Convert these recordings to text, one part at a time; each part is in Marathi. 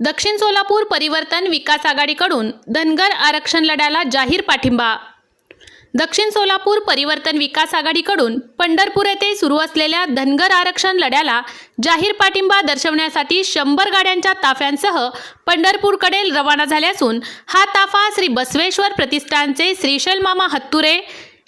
दक्षिण सोलापूर परिवर्तन विकास आघाडीकडून धनगर आरक्षण लढ्याला जाहीर पाठिंबा. दक्षिण सोलापूर परिवर्तन विकास आघाडीकडून पंढरपूर येथे सुरू असलेल्या धनगर आरक्षण लढ्याला जाहीर पाठिंबा दर्शवण्यासाठी शंभर गाड्यांच्या ताफ्यांसह पंढरपूरकडे रवाना झाले असून हा ताफा श्री बसवेश्वर प्रतिष्ठानचे श्रीशैल मामा हत्तुरे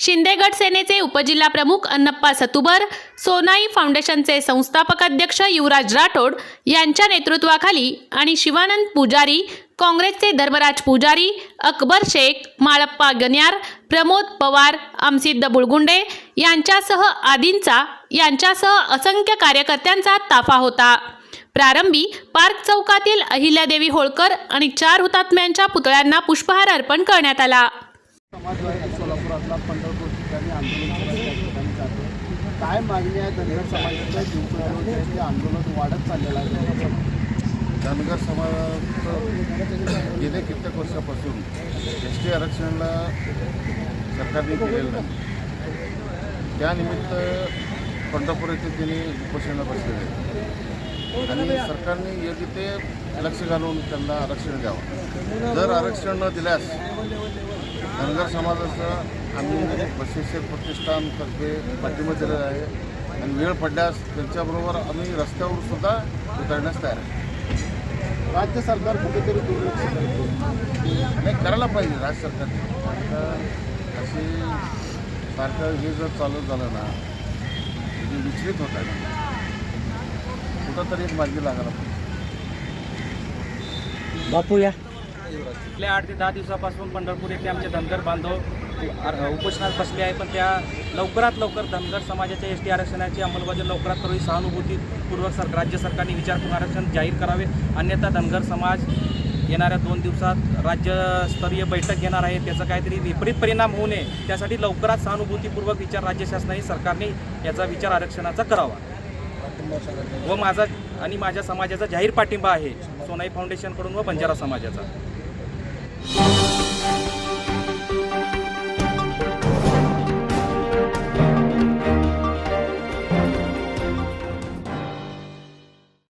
शिंदेगड सेनेचे उपजिल्हा प्रमुख अन्नप्पा सतुबर सोनाई फाउंडेशनचे संस्थापक अध्यक्ष युवराज राठोड यांच्या नेतृत्वाखाली आणि शिवानंद पुजारी काँग्रेसचे धर्मराज पुजारी अकबर शेख माळप्पा गन्यार प्रमोद पवार अमसिद्ध बुळगुंडे यांच्यासह आदींचा यांच्यासह असंख्य कार्यकर्त्यांचा ताफा होता. प्रारंभी पार्क चौकातील अहिल्यादेवी होळकर आणि चार हुतात्म्यांच्या पुतळ्यांना पुष्पहार अर्पण करण्यात आला. सोलापुरातला पंढरपूर ठिकाणी आंदोलन करायला ठिकाणी जातो. काय मागणी आहे धनगर समाजाच्या दिवसेंदिवस ते आंदोलन वाढत चाललेलं आहे? धनगर समाजाचं गेले कित्येक वर्षापासून एस टी आरक्षणाला सरकारने केलेलं नाही. त्यानिमित्त पंढरपूर येथे त्यांनी उपोषणाला बसलेले आहे आणि सरकारने योग्य ते लक्ष घालून त्यांना आरक्षण द्यावं. जर आरक्षण न दिल्यास धनगर समाजाचं आम्ही बसेश्वर प्रतिष्ठानतर्फे पाठिंबा दिलेला आहे. आणि वेळ पडल्यास त्यांच्याबरोबर आम्ही रस्त्यावर सुद्धा उतरण्यास तयार आहे. राज्य सरकार कुठेतरी दुर्लक्ष करते नाही करायला पाहिजे राज्य सरकारने. अशी सारखं हे जर चालू झालं ना म्हणजे विचलित होत आहे. कुठंतरी एक मार्गी लागायला पाहिजे. बापू या. गेल्या आठ ते दहा दिवसापासून पंढरपूर येथे आमचे धनगर बांधव उपोषणात बसले आहे. पण त्या लवकरात लवकर धनगर समाजाच्या एस टी आरक्षणाची अंमलबजावणी लवकरात करावी सहानुभूतीपूर्वक सर राज्य सरकारने विचार करून आरक्षण जाहीर करावे. अन्यथा धनगर समाज येणाऱ्या दोन दिवसात राज्यस्तरीय बैठक घेणार आहे. त्याचा काहीतरी विपरीत परिणाम होऊ नये. त्यासाठी लवकरात सहानुभूतीपूर्वक विचार राज्य शासनाने सरकारने याचा विचार आरक्षणाचा करावा. व माझा आणि माझ्या समाजाचा जाहीर पाठिंबा आहे. सोनाई फाउंडेशनकडून व बंजारा समाजाचा. Thank you.